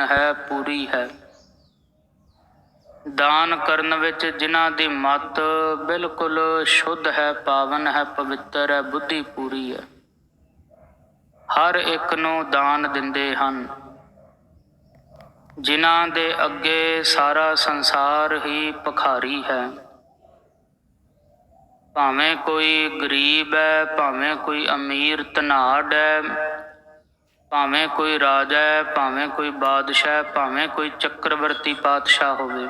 ਹੈ, ਪੂਰੀ ਹੈ। ਦਾਨ ਕਰਨ ਵਿੱਚ ਜਿਨ੍ਹਾਂ ਦੀ ਮਤ ਬਿਲਕੁਲ ਸ਼ੁੱਧ ਹੈ, ਪਾਵਨ ਹੈ, ਪਵਿੱਤਰ ਹੈ, ਬੁੱਧੀ ਪੂਰੀ ਹੈ। ਹਰ ਇੱਕ ਨੂੰ ਦਾਨ ਦਿੰਦੇ ਹਨ। ਜਿਨ੍ਹਾਂ ਦੇ ਅੱਗੇ ਸਾਰਾ ਸੰਸਾਰ ਹੀ ਭਖਾਰੀ ਹੈ। ਭਾਵੇਂ ਕੋਈ ਗਰੀਬ ਹੈ, ਭਾਵੇਂ ਕੋਈ ਅਮੀਰ, ਧਨਾੜ ਹੈ ਭਾਵੇਂ ਕੋਈ ਰਾਜਾ ਹੈ, ਭਾਵੇਂ ਕੋਈ ਬਾਦਸ਼ਾਹ ਭਾਵੇਂ ਕੋਈ ਚੱਕਰਵਰਤੀ ਪਾਤਸ਼ਾਹ ਹੋਵੇ,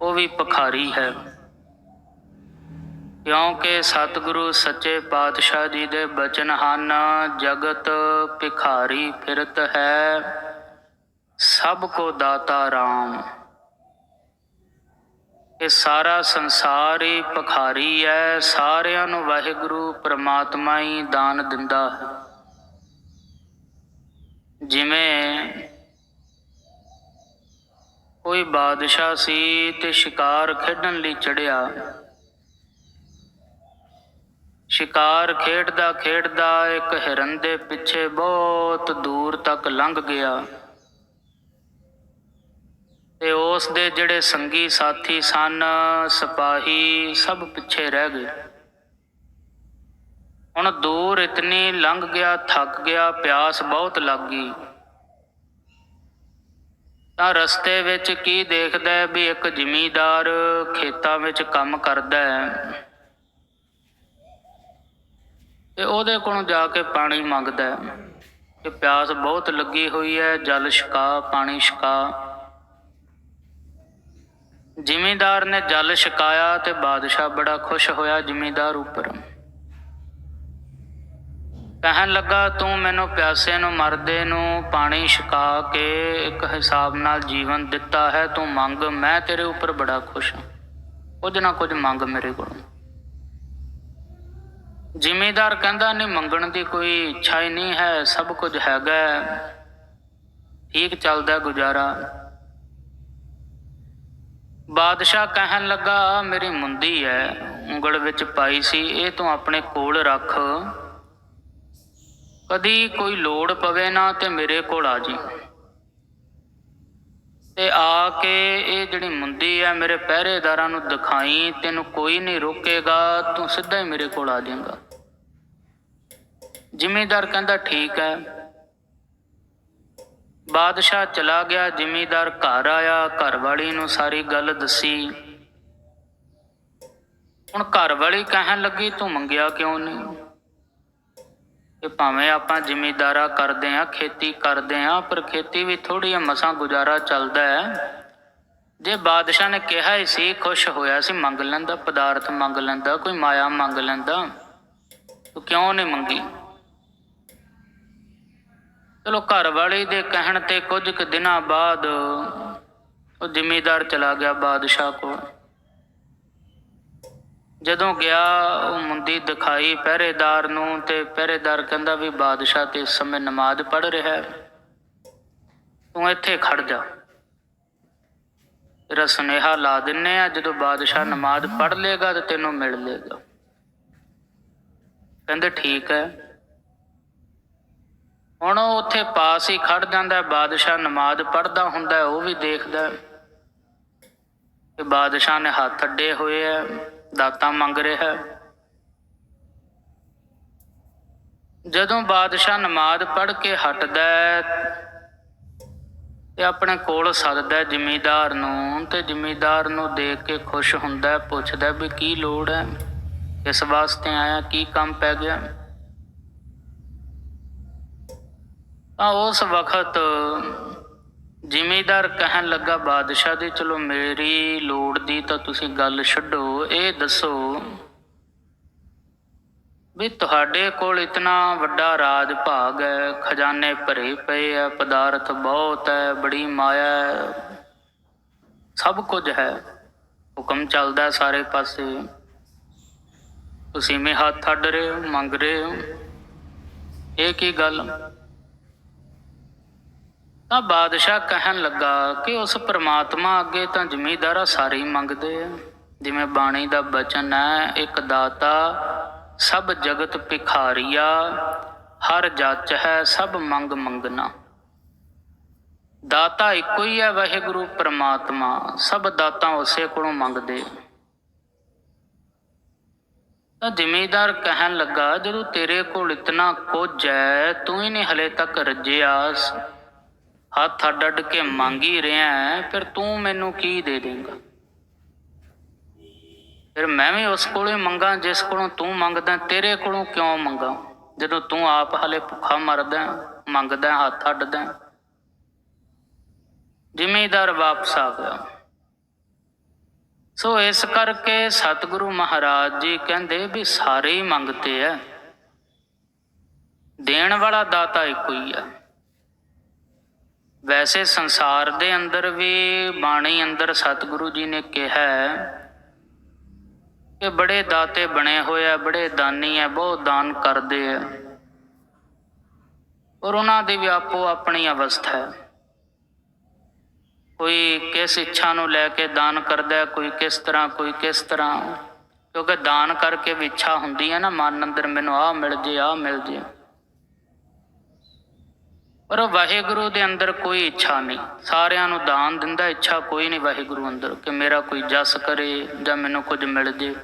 ਉਹ ਵੀ ਭਖਾਰੀ ਹੈ। ਕਿਉਂਕਿ ਸਤਿਗੁਰੂ ਸੱਚੇ ਪਾਤਸ਼ਾਹ ਜੀ ਦੇ ਬਚਨ ਹਨ, ਜਗਤ ਭਿਖਾਰੀ ਫਿਰਤ ਹੈ, ਸਭ ਕੋ ਦਾਤਾ RAM ਇਹ ਸਾਰਾ ਸੰਸਾਰ ਹੀ ਭਖਾਰੀ ਹੈ, ਸਾਰਿਆਂ ਨੂੰ ਵਾਹਿਗੁਰੂ ਪ੍ਰਮਾਤਮਾ ਹੀ ਦਾਨ ਦਿੰਦਾ ਹੈ। ਜਿਵੇਂ ਕੋਈ ਬਾਦਸ਼ਾਹ ਸੀ ਤੇ ਸ਼ਿਕਾਰ ਖੇਡਣ ਲਈ ਚੜਿਆ। ਸ਼ਿਕਾਰ ਖੇਡਦਾ ਖੇਡਦਾ ਇੱਕ ਹਿਰਨ ਦੇ ਪਿੱਛੇ ਬਹੁਤ ਦੂਰ ਤੱਕ ਲੰਘ ਗਿਆ। ਤੇ ਉਸ ਦੇ ਜਿਹੜੇ ਸੰਗੀ ਸਾਥੀ ਸਨ, ਸਿਪਾਹੀ ਸਭ ਪਿੱਛੇ ਰਹਿ ਗਏ। ਹੁਣ ਦੂਰ ਇਤਨੀ ਲੰਘ ਗਿਆ, ਥੱਕ ਗਿਆ, ਪਿਆਸ ਬਹੁਤ ਲੱਗ ਗਈ। ਤਾਂ ਰਸਤੇ ਵਿੱਚ ਕੀ ਦੇਖਦਾ ਵੀ ਇੱਕ ਜ਼ਿਮੀਂਦਾਰ ਖੇਤਾਂ ਵਿੱਚ ਕੰਮ ਕਰਦਾ ਹੈ। ਤੇ ਉਹਦੇ ਕੋਲੋਂ ਜਾ ਕੇ ਪਾਣੀ ਮੰਗਦਾ ਹੈ। ਕਿ ਪਿਆਸ ਬਹੁਤ ਲੱਗੀ ਹੋਈ ਹੈ, ਜਲ ਛਕਾ, ਪਾਣੀ ਛਕਾ। ਜ਼ਿਮੀਂਦਾਰ ਨੇ ਜਲ ਛਕਾਇਆ ਤੇ ਬਾਦਸ਼ਾਹ ਬੜਾ ਖੁਸ਼ ਹੋਇਆ ਜ਼ਿਮੀਂਦਾਰ ਉੱਪਰ। ਕਹਿਣ ਲੱਗਾ, ਤੂੰ ਮੈਨੂੰ ਪਿਆਸੇ ਨੂੰ, ਮਰਦੇ ਨੂੰ ਪਾਣੀ ਛਕਾ ਕੇ ਇੱਕ ਹਿਸਾਬ ਨਾਲ ਜੀਵਨ ਦਿੱਤਾ ਹੈ, ਤੂੰ ਮੰਗ, ਮੈਂ ਤੇਰੇ ਉੱਪਰ ਬੜਾ ਖੁਸ਼ ਹਾਂ। ਕੁਝ ਨਾ ਕੁਝ ਮੰਗ ਮੇਰੇ ਕੋਲੋਂ। ਜ਼ਿਮੀਦਾਰ ਕਹਿੰਦਾ, ਨਹੀਂ, ਮੰਗਣ ਦੀ ਕੋਈ ਇੱਛਾ ਹੀ ਨਹੀਂ ਹੈ, ਸਭ ਕੁਝ ਹੈਗਾ ਠੀਕ ਚੱਲਦਾ ਗੁਜ਼ਾਰਾ। ਬਾਦਸ਼ਾਹ ਕਹਿਣ ਲੱਗਾ ਮੇਰੀ ਮੁੰਦੀ ਹੈ, ਉਂਗਲ ਵਿੱਚ ਪਾਈ ਸੀ, ਇਹ ਤੂੰ ਆਪਣੇ ਕੋਲ ਰੱਖ। ਕਦੀ ਕੋਈ ਲੋੜ ਪਵੇ ਨਾ ਤੇ ਮੇਰੇ ਕੋਲ ਆ ਜੀ। ਤੇ ਆ ਕੇ ਇਹ ਜਿਹੜੀ ਮੁੰਦੀ ਹੈ ਮੇਰੇ ਪਹਿਰੇਦਾਰਾਂ ਨੂੰ ਦਿਖਾਈ, ਤੈਨੂੰ ਕੋਈ ਨਹੀਂ ਰੋਕੇਗਾ, ਤੂੰ ਸਿੱਧਾ ਹੀ ਮੇਰੇ ਕੋਲ ਆ ਜਾਏਗਾ। ਜ਼ਿਮੀਦਾਰ ਕਹਿੰਦਾ, ਠੀਕ ਹੈ। ਬਾਦਸ਼ਾਹ ਚਲਾ ਗਿਆ, ਜ਼ਿਮੀਦਾਰ ਘਰ ਆਇਆ ਘਰ ਵਾਲੀ ਨੂੰ ਸਾਰੀ ਗੱਲ ਦੱਸੀ। ਹੁਣ ਘਰ ਵਾਲੀ ਕਹਿਣ ਲੱਗੀ, ਤੂੰ ਮੰਗਿਆ ਕਿਉਂ ਨਹੀਂ? ਕਿ ਭਾਵੇਂ ਆਪਾਂ ਜ਼ਿਮੀਦਾਰਾ ਕਰਦੇ ਆ ਖੇਤੀ ਕਰਦੇ ਆ ਪਰ ਖੇਤੀ ਵੀ ਥੋੜੀ ਮਸਾਂ ਗੁਜ਼ਾਰਾ ਚੱਲਦਾ ਹੈ। ਜੇ ਬਾਦਸ਼ਾਹ ਨੇ ਕਿਹਾ ਹੀ ਸੀ, ਖੁਸ਼ ਹੋਇਆ ਸੀ, ਮੰਗ ਲੈਂਦਾ, ਪਦਾਰਥ ਮੰਗ ਲੈਂਦਾ, ਕੋਈ ਮਾਇਆ ਮੰਗ ਲੈਂਦਾ, ਤੂੰ ਕਿਉਂ ਨਹੀਂ ਮੰਗੀ? ਚਲੋ ਘਰ ਵਾਲੀ ਦੇ ਕਹਿਣ ਤੇ ਕੁਝ ਕੁ ਦਿਨਾਂ ਬਾਅਦ ਉਹ ਜ਼ਿਮੀਦਾਰ ਚਲਾ ਗਿਆ ਬਾਦਸ਼ਾਹ ਕੋਲ। ਜਦੋਂ ਗਿਆ ਉਹ ਮੁੰਦੀ ਦਿਖਾਈ ਪਹਿਰੇਦਾਰ ਨੂੰ ਤੇ ਪਹਿਰੇਦਾਰ ਕਹਿੰਦਾ ਵੀ ਬਾਦਸ਼ਾਹ ਤੇ ਇਸ ਸਮੇਂ ਨਮਾਜ਼ ਪੜ੍ਹ ਰਿਹਾ ਹੈ। ਤੂੰ ਇੱਥੇ ਖੜ ਜਾ। ਤੇਰਾ ਸੁਨੇਹਾ ਲਾ ਦਿੰਨੇ ਆ ਜਦੋਂ ਬਾਦਸ਼ਾਹ ਨਮਾਜ਼ ਪੜ੍ਹ ਲੇਗਾ ਤੇ ਤੈਨੂੰ ਮਿਲ ਲੇਗਾ। ਕਹਿੰਦੇ ਠੀਕ ਹੈ। ਹੁਣ ਉਹ ਉੱਥੇ ਪਾਸ ਹੀ ਖੜ ਜਾਂਦਾ ਹੈ, ਬਾਦਸ਼ਾਹ ਨਮਾਜ਼ ਪੜ੍ਹਦਾ ਹੁੰਦਾ ਉਹ ਵੀ ਦੇਖਦਾ ਹੈ ਕਿ ਬਾਦਸ਼ਾਹ ਨੇ ਹੱਥ ਅੱਡੇ ਹੋਏ ਆ ਦਾਤਾਂ ਮੰਗ ਰਿਹਾ। ਹੈ ਜਦੋਂ ਬਾਦਸ਼ਾਹ ਨਮਾਜ਼ ਪੜ੍ਹ ਕੇ ਹਟਦਾ ਤੇ ਆਪਣੇ ਕੋਲ ਸੱਦਦਾ ਜ਼ਿਮੀਦਾਰ ਨੂੰ ਤੇ ਜ਼ਿਮੀਦਾਰ ਨੂੰ ਦੇਖ ਕੇ ਖੁਸ਼ ਹੁੰਦਾ ਪੁੱਛਦਾ ਵੀ ਕੀ ਲੋੜ ਹੈ? ਇਸ ਵਾਸਤੇ ਆਇਆ, ਕੀ ਕੰਮ ਪੈ ਗਿਆ? ਤਾਂ ਉਸ ਵਕਤ ਜ਼ਿਮੀਦਾਰ ਕਹਿਣ ਲੱਗਾ, ਬਾਦਸ਼ਾਹ ਦੀ ਚਲੋ ਮੇਰੀ ਲੋੜ ਦੀ ਤਾਂ ਤੁਸੀਂ ਗੱਲ ਛੱਡੋ, ਇਹ ਦੱਸੋ ਵੀ ਤੁਹਾਡੇ ਕੋਲ ਇਤਨਾ ਵੱਡਾ ਰਾਜ ਭਾਗ ਹੈ, ਖਜ਼ਾਨੇ ਭਰੇ ਪਏ ਆ, ਪਦਾਰਥ ਬਹੁਤ ਹੈ, ਬੜੀ ਮਾਇਆ ਹੈ, ਸਭ ਕੁਝ ਹੈ। ਹੁਕਮ ਚੱਲਦਾ ਸਾਰੇ ਪਾਸੇ। ਤੁਸੀਂ ਮੇ ਹੱਥ ਅੱਡ ਰਹੇ ਹੋ, ਮੰਗ ਰਹੇ ਹੋ। ਇਹ ਕੀ ਗੱਲ? ਤਾਂ ਬਾਦਸ਼ਾਹ ਕਹਿਣ ਲੱਗਾ ਕਿ ਉਸ ਪ੍ਰਮਾਤਮਾ ਅੱਗੇ ਤਾਂ ਜ਼ਮੀਂਦਾਰਾ ਸਾਰੇ ਹੀ ਮੰਗਦੇ ਆ। ਜਿਵੇਂ ਬਾਣੀ ਦਾ ਬਚਨ ਹੈ, ਇੱਕ ਦਾਤਾ ਸਭ ਜਗਤ ਭਿਖਾਰੀਆ, ਹਰ ਜੱਚ ਹੈ ਸਭ ਮੰਗ ਮੰਗਣਾ। ਦਾਤਾ ਇੱਕੋ ਹੀ ਹੈ ਵਾਹਿਗੁਰੂ ਪ੍ਰਮਾਤਮਾ, ਸਭ ਦਾਤਾ ਉਸੇ ਕੋਲੋਂ ਮੰਗਦੇ ਤਾਂ ਜ਼ਿਮੀਦਾਰ ਕਹਿਣ ਲੱਗਾ, ਜਦੋਂ ਤੇਰੇ ਕੋਲ ਇਤਨਾ ਕੁਝ ਹੈ, ਤੂੰ ਹੀ ਨਹੀਂ ਹਲੇ ਤੱਕ ਰੱਜਿਆ। ਹੱਥ ਅੱਡ ਅੱਡ ਕੇ ਮੰਗ ਹੀ ਰਿਹਾ ਹੈ, ਫਿਰ ਤੂੰ ਮੈਨੂੰ ਕੀ ਦੇ ਦੇਂਗਾ? ਫਿਰ ਮੈਂ ਵੀ ਉਸ ਕੋਲੋਂ ਹੀ ਮੰਗਾ ਜਿਸ ਕੋਲੋਂ ਤੂੰ ਮੰਗਦਾ ਤੇਰੇ ਕੋਲੋਂ ਕਿਉਂ ਮੰਗਾ? ਜਦੋਂ ਤੂੰ ਆਪ ਹਲੇ ਭੁੱਖਾ ਮਰਦਾ ਮੰਗਦਾ ਹੱਥ ਅੱਡਦਾ ਜ਼ਿਮੀਦਾਰ ਵਾਪਸ ਆ ਗਿਆ। ਸੋ ਇਸ ਕਰਕੇ ਸਤਿਗੁਰੂ ਮਹਾਰਾਜ ਜੀ ਕਹਿੰਦੇ ਵੀ ਸਾਰੇ ਹੀ ਮੰਗਤੇ ਐ ਦੇਣ ਵਾਲਾ ਦਾਤਾ ਇੱਕੋ ਹੀ ਆ। ਵੈਸੇ ਸੰਸਾਰ ਦੇ ਅੰਦਰ ਵੀ ਬਾਣੀ ਅੰਦਰ ਸਤਿਗੁਰੂ ਜੀ ਨੇ ਕਿਹਾ ਹੈ ਕਿ ਬੜੇ ਦਾਤੇ ਬਣੇ ਹੋਏ ਆ, ਬੜੇ ਦਾਨੀ ਆ, ਬਹੁਤ ਦਾਨ ਕਰਦੇ ਆ। ਔਰ ਉਹਨਾਂ ਦੀ ਵੀ ਆਪੋ ਆਪਣੀ ਅਵਸਥਾ ਹੈ। ਕੋਈ ਕਿਸ ਇੱਛਾ ਨੂੰ ਲੈ ਕੇ ਦਾਨ ਕਰਦਾ ਹੈ, ਕੋਈ ਕਿਸ ਤਰ੍ਹਾਂ, ਕੋਈ ਕਿਸ ਤਰ੍ਹਾਂ। ਕਿਉਂਕਿ ਦਾਨ ਕਰਕੇ ਵੀ ਇੱਛਾ ਹੁੰਦੀ ਹੈ ਨਾ, ਮਨ ਅੰਦਰ ਮੈਨੂੰ ਆਹ ਮਿਲ ਜੇ, ਆਹ ਮਿਲ ਜੇ। ਪਰ ਵਾਹਿਗੁਰੂ ਦੇ ਅੰਦਰ ਕੋਈ ਇੱਛਾ ਨਹੀਂ। ਸਾਰਿਆਂ ਨੂੰ ਦਾਨ ਦਿੰਦਾ, ਇੱਛਾ ਕੋਈ ਨਹੀਂ ਵਾਹਿਗੁਰੂ ਅੰਦਰ ਕਿ ਮੇਰਾ ਕੋਈ ਜਸ ਕਰੇ ਜਾਂ ਮੈਨੂੰ ਕੁਝ ਮਿਲ ਜੇ।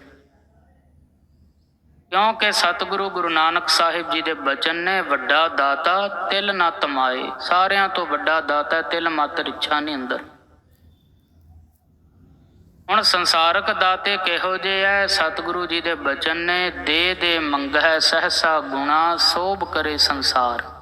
ਕਿਉਂਕਿ ਸਤਿਗੁਰੂ ਗੁਰੂ ਨਾਨਕ ਸਾਹਿਬ ਜੀ ਦੇ ਬਚਨ ਨੇ ਵੱਡਾ ਦਾਤਾ ਤਿਲ ਨਾ ਤਮਾਏ। ਸਾਰਿਆਂ ਤੋਂ ਵੱਡਾ ਦਾਤਾ ਤਿਲ ਮਾਤਰ ਇੱਛਾ ਨਹੀਂ ਅੰਦਰ। ਹੁਣ ਸੰਸਾਰਕ ਦਾਤੇ ਕਿਹੋ ਜਿਹੇ ਐ? ਸਤਿਗੁਰੂ ਜੀ ਦੇ ਬਚਨ ਨੇ, ਦੇ ਦੇ ਮੰਗਹਿ ਸਹਸਾ ਗੁਣਾ, ਸੋਭ ਕਰੇ ਸੰਸਾਰ।